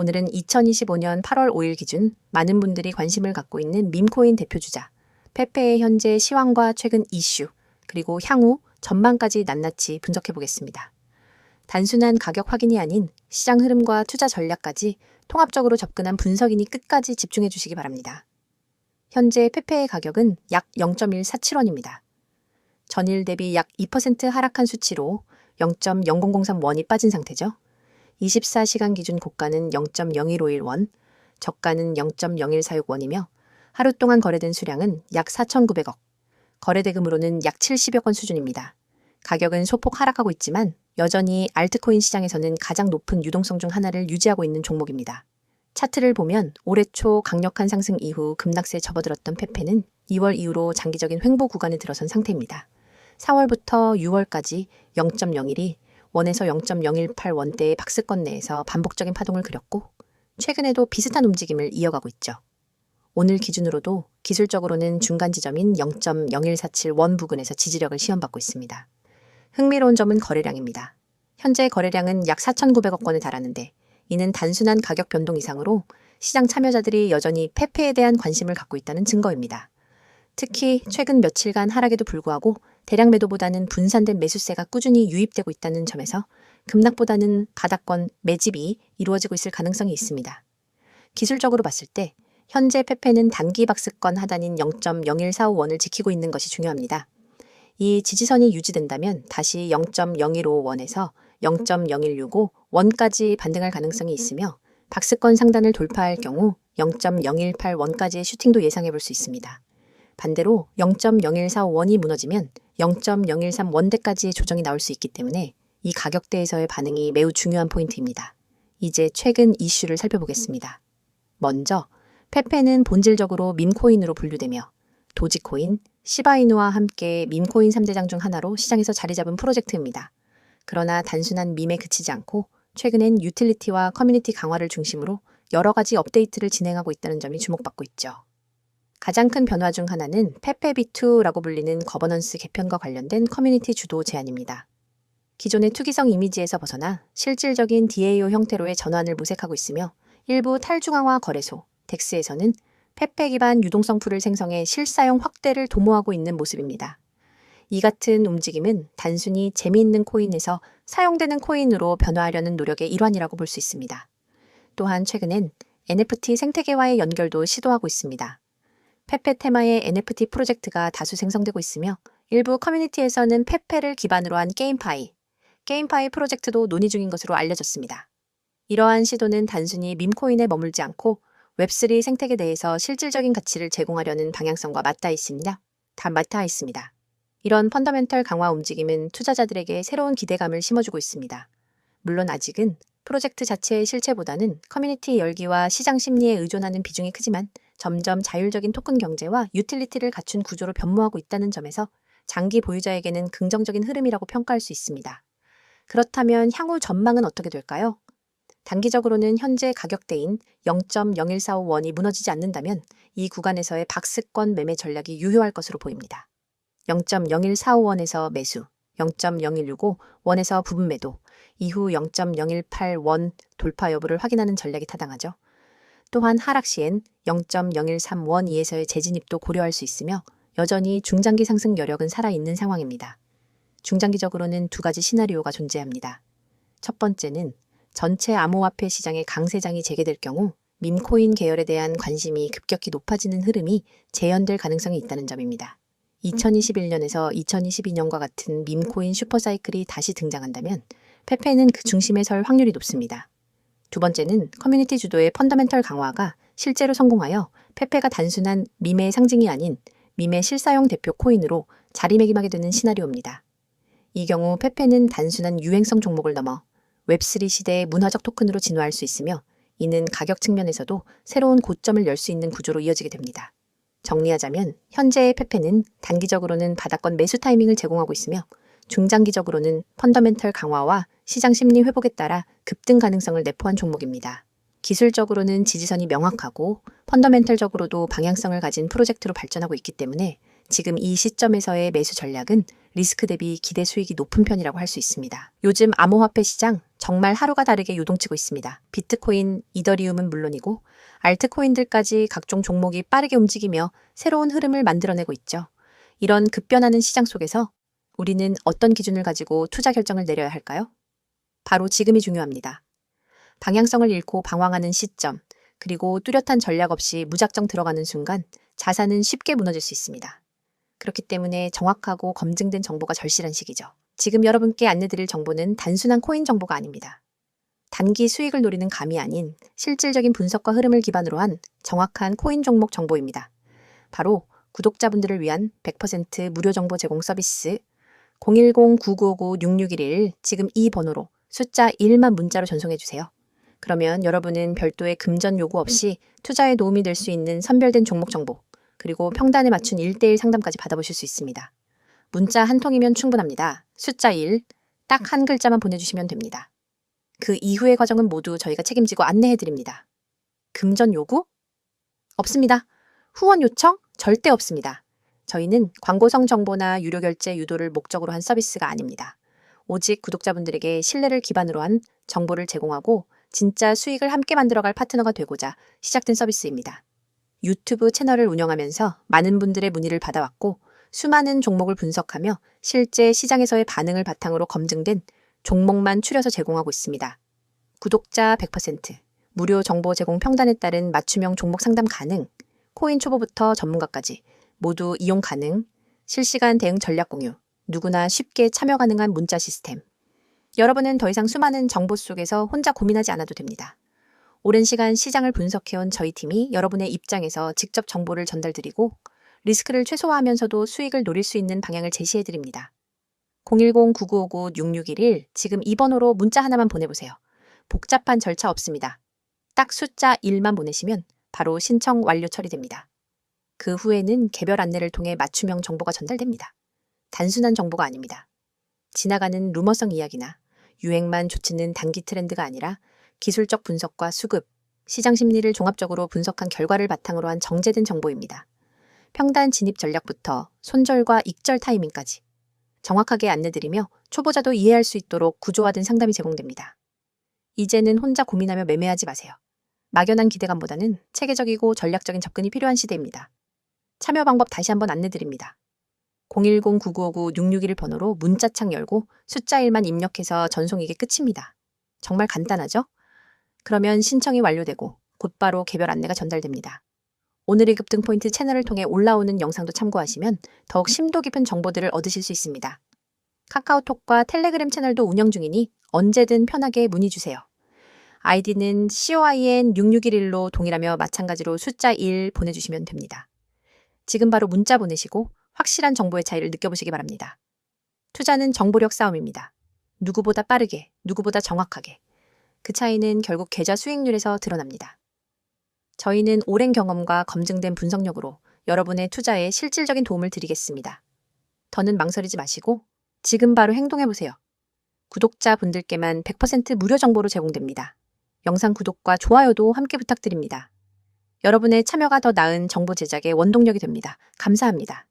오늘은 2025년 8월 5일 기준 많은 분들이 관심을 갖고 있는 밈코인 대표주자, 페페의 현재 시황과 최근 이슈, 그리고 향후 전망까지 낱낱이 분석해 보겠습니다. 단순한 가격 확인이 아닌 시장 흐름과 투자 전략까지 통합적으로 접근한 분석이니 끝까지 집중해 주시기 바랍니다. 현재 페페의 가격은 약 0.147원입니다. 전일 대비 약 2% 하락한 수치로 0.0003원이 빠진 상태죠. 24시간 기준 고가는 0.0151원, 저가는 0.0146원이며 하루 동안 거래된 수량은 약 4,900억, 거래대금으로는 약 70여 건 수준입니다. 가격은 소폭 하락하고 있지만 여전히 알트코인 시장에서는 가장 높은 유동성 중 하나를 유지하고 있는 종목입니다. 차트를 보면 올해 초 강력한 상승 이후 급락세에 접어들었던 페페는 2월 이후로 장기적인 횡보 구간에 들어선 상태입니다. 4월부터 6월까지 0.01이 원에서 0.018 원대의 박스권 내에서 반복적인 파동을 그렸고 최근에도 비슷한 움직임을 이어가고 있죠. 오늘 기준으로도 기술적으로는 중간 지점인 0.0147원 부근에서 지지력을 시험받고 있습니다. 흥미로운 점은 거래량입니다. 현재 거래량은 약 4,900억 건에 달하는데 이는 단순한 가격 변동 이상으로 시장 참여자들이 여전히 페페에 대한 관심을 갖고 있다는 증거입니다. 특히 최근 며칠간 하락에도 불구하고 대량 매도보다는 분산된 매수세가 꾸준히 유입되고 있다는 점에서 급락보다는 바닥권 매집이 이루어지고 있을 가능성이 있습니다. 기술적으로 봤을 때 현재 페페는 단기 박스권 하단인 0.01451원을 지키고 있는 것이 중요합니다. 이 지지선이 유지된다면 다시 0.015원에서 0.0165 원까지 반등할 가능성이 있으며 박스권 상단을 돌파할 경우 0.018 원까지의 슈팅도 예상해 볼 수 있습니다. 반대로 0.0145원이 무너지면 0.013 원대까지의 조정이 나올 수 있기 때문에 이 가격대에서의 반응이 매우 중요한 포인트입니다. 이제 최근 이슈를 살펴보겠습니다. 먼저 페페는 본질적으로 밈코인으로 분류되며 도지코인, 시바이누와 함께 밈코인 3대장 중 하나로 시장에서 자리 잡은 프로젝트입니다. 그러나 단순한 밈에 그치지 않고 최근엔 유틸리티와 커뮤니티 강화를 중심으로 여러 가지 업데이트를 진행하고 있다는 점이 주목받고 있죠. 가장 큰 변화 중 하나는 페페비2라고 불리는 거버넌스 개편과 관련된 커뮤니티 주도 제안입니다. 기존의 투기성 이미지에서 벗어나 실질적인 DAO 형태로의 전환을 모색하고 있으며 일부 탈중앙화 거래소, 덱스에서는 페페 기반 유동성 풀을 생성해 실사용 확대를 도모하고 있는 모습입니다. 이 같은 움직임은 단순히 재미있는 코인에서 사용되는 코인으로 변화하려는 노력의 일환이라고 볼 수 있습니다. 또한 최근엔 NFT 생태계와의 연결도 시도하고 있습니다. 페페 테마의 NFT 프로젝트가 다수 생성되고 있으며 일부 커뮤니티에서는 페페를 기반으로 한 게임파이, 게임파이 프로젝트도 논의 중인 것으로 알려졌습니다. 이러한 시도는 단순히 밈코인에 머물지 않고 웹3 생태계 내에서 실질적인 가치를 제공하려는 방향성과 맞닿아 있습니다. 다 맞닿아 있습니다. 이런 펀더멘털 강화 움직임은 투자자들에게 새로운 기대감을 심어주고 있습니다. 물론 아직은 프로젝트 자체의 실체보다는 커뮤니티 열기와 시장 심리에 의존하는 비중이 크지만 점점 자율적인 토큰 경제와 유틸리티를 갖춘 구조로 변모하고 있다는 점에서 장기 보유자에게는 긍정적인 흐름이라고 평가할 수 있습니다. 그렇다면 향후 전망은 어떻게 될까요? 단기적으로는 현재 가격대인 0.0145원이 무너지지 않는다면 이 구간에서의 박스권 매매 전략이 유효할 것으로 보입니다. 0.0145원에서 매수, 0.0165원에서 부분 매도, 이후 0.018원 돌파 여부를 확인하는 전략이 타당하죠. 또한 하락 시엔 0.013원 이에서의 재진입도 고려할 수 있으며 여전히 중장기 상승 여력은 살아있는 상황입니다. 중장기적으로는 두 가지 시나리오가 존재합니다. 첫 번째는 전체 암호화폐 시장의 강세장이 재개될 경우 밈코인 계열에 대한 관심이 급격히 높아지는 흐름이 재현될 가능성이 있다는 점입니다. 2021년에서 2022년과 같은 밈코인 슈퍼사이클이 다시 등장한다면 페페는 그 중심에 설 확률이 높습니다. 두 번째는 커뮤니티 주도의 펀더멘털 강화가 실제로 성공하여 페페가 단순한 밈의 상징이 아닌 밈의 실사용 대표 코인으로 자리매김하게 되는 시나리오입니다. 이 경우 페페는 단순한 유행성 종목을 넘어 웹3 시대의 문화적 토큰으로 진화할 수 있으며 이는 가격 측면에서도 새로운 고점을 열 수 있는 구조로 이어지게 됩니다. 정리하자면 현재의 페페는 단기적으로는 바닥권 매수 타이밍을 제공하고 있으며 중장기적으로는 펀더멘털 강화와 시장 심리 회복에 따라 급등 가능성을 내포한 종목입니다. 기술적으로는 지지선이 명확하고 펀더멘털적으로도 방향성을 가진 프로젝트로 발전하고 있기 때문에 지금 이 시점에서의 매수 전략은 리스크 대비 기대 수익이 높은 편이라고 할 수 있습니다. 요즘 암호화폐 시장 정말 하루가 다르게 요동치고 있습니다. 비트코인, 이더리움은 물론이고 알트코인들까지 각종 종목이 빠르게 움직이며 새로운 흐름을 만들어내고 있죠. 이런 급변하는 시장 속에서 우리는 어떤 기준을 가지고 투자 결정을 내려야 할까요? 바로 지금이 중요합니다. 방향성을 잃고 방황하는 시점, 그리고 뚜렷한 전략 없이 무작정 들어가는 순간 자산은 쉽게 무너질 수 있습니다. 그렇기 때문에 정확하고 검증된 정보가 절실한 시기죠. 지금 여러분께 안내드릴 정보는 단순한 코인 정보가 아닙니다. 단기 수익을 노리는 감이 아닌 실질적인 분석과 흐름을 기반으로 한 정확한 코인 종목 정보입니다. 바로 구독자분들을 위한 100% 무료 정보 제공 서비스 010-9959-6611 지금 이 번호로 숫자 1만 문자로 전송해 주세요. 그러면 여러분은 별도의 금전 요구 없이 투자에 도움이 될 수 있는 선별된 종목 정보, 그리고 평단에 맞춘 1대1 상담까지 받아보실 수 있습니다. 문자 한 통이면 충분합니다. 숫자 1, 딱 한 글자만 보내주시면 됩니다. 그 이후의 과정은 모두 저희가 책임지고 안내해드립니다. 금전 요구? 없습니다. 후원 요청? 절대 없습니다. 저희는 광고성 정보나 유료 결제 유도를 목적으로 한 서비스가 아닙니다. 오직 구독자분들에게 신뢰를 기반으로 한 정보를 제공하고 진짜 수익을 함께 만들어갈 파트너가 되고자 시작된 서비스입니다. 유튜브 채널을 운영하면서 많은 분들의 문의를 받아왔고 수많은 종목을 분석하며 실제 시장에서의 반응을 바탕으로 검증된 종목만 추려서 제공하고 있습니다. 구독자 100%, 무료 정보 제공 평단에 따른 맞춤형 종목 상담 가능, 코인 초보부터 전문가까지 모두 이용 가능, 실시간 대응 전략 공유, 누구나 쉽게 참여 가능한 문자 시스템. 여러분은 더 이상 수많은 정보 속에서 혼자 고민하지 않아도 됩니다. 오랜 시간 시장을 분석해온 저희 팀이 여러분의 입장에서 직접 정보를 전달드리고 리스크를 최소화하면서도 수익을 노릴 수 있는 방향을 제시해드립니다. 010-9959-6611 지금 이 번호로 문자 하나만 보내보세요. 복잡한 절차 없습니다. 딱 숫자 1만 보내시면 바로 신청 완료 처리됩니다. 그 후에는 개별 안내를 통해 맞춤형 정보가 전달됩니다. 단순한 정보가 아닙니다. 지나가는 루머성 이야기나 유행만 좇는 단기 트렌드가 아니라 기술적 분석과 수급, 시장 심리를 종합적으로 분석한 결과를 바탕으로 한 정제된 정보입니다. 평단 진입 전략부터 손절과 익절 타이밍까지 정확하게 안내드리며 초보자도 이해할 수 있도록 구조화된 상담이 제공됩니다. 이제는 혼자 고민하며 매매하지 마세요. 막연한 기대감보다는 체계적이고 전략적인 접근이 필요한 시대입니다. 참여 방법 다시 한번 안내드립니다. 010-9959-661 번호로 문자창 열고 숫자 1만 입력해서 전송 이게 끝입니다. 정말 간단하죠? 그러면 신청이 완료되고 곧바로 개별 안내가 전달됩니다. 오늘의 급등 포인트 채널을 통해 올라오는 영상도 참고하시면 더욱 심도 깊은 정보들을 얻으실 수 있습니다. 카카오톡과 텔레그램 채널도 운영 중이니 언제든 편하게 문의 주세요. 아이디는 COIN6611로 동일하며 마찬가지로 숫자 1 보내주시면 됩니다. 지금 바로 문자 보내시고 확실한 정보의 차이를 느껴보시기 바랍니다. 투자는 정보력 싸움입니다. 누구보다 빠르게, 누구보다 정확하게. 그 차이는 결국 계좌 수익률에서 드러납니다. 저희는 오랜 경험과 검증된 분석력으로 여러분의 투자에 실질적인 도움을 드리겠습니다. 더는 망설이지 마시고 지금 바로 행동해보세요. 구독자분들께만 100% 무료 정보로 제공됩니다. 영상 구독과 좋아요도 함께 부탁드립니다. 여러분의 참여가 더 나은 정보 제작의 원동력이 됩니다. 감사합니다.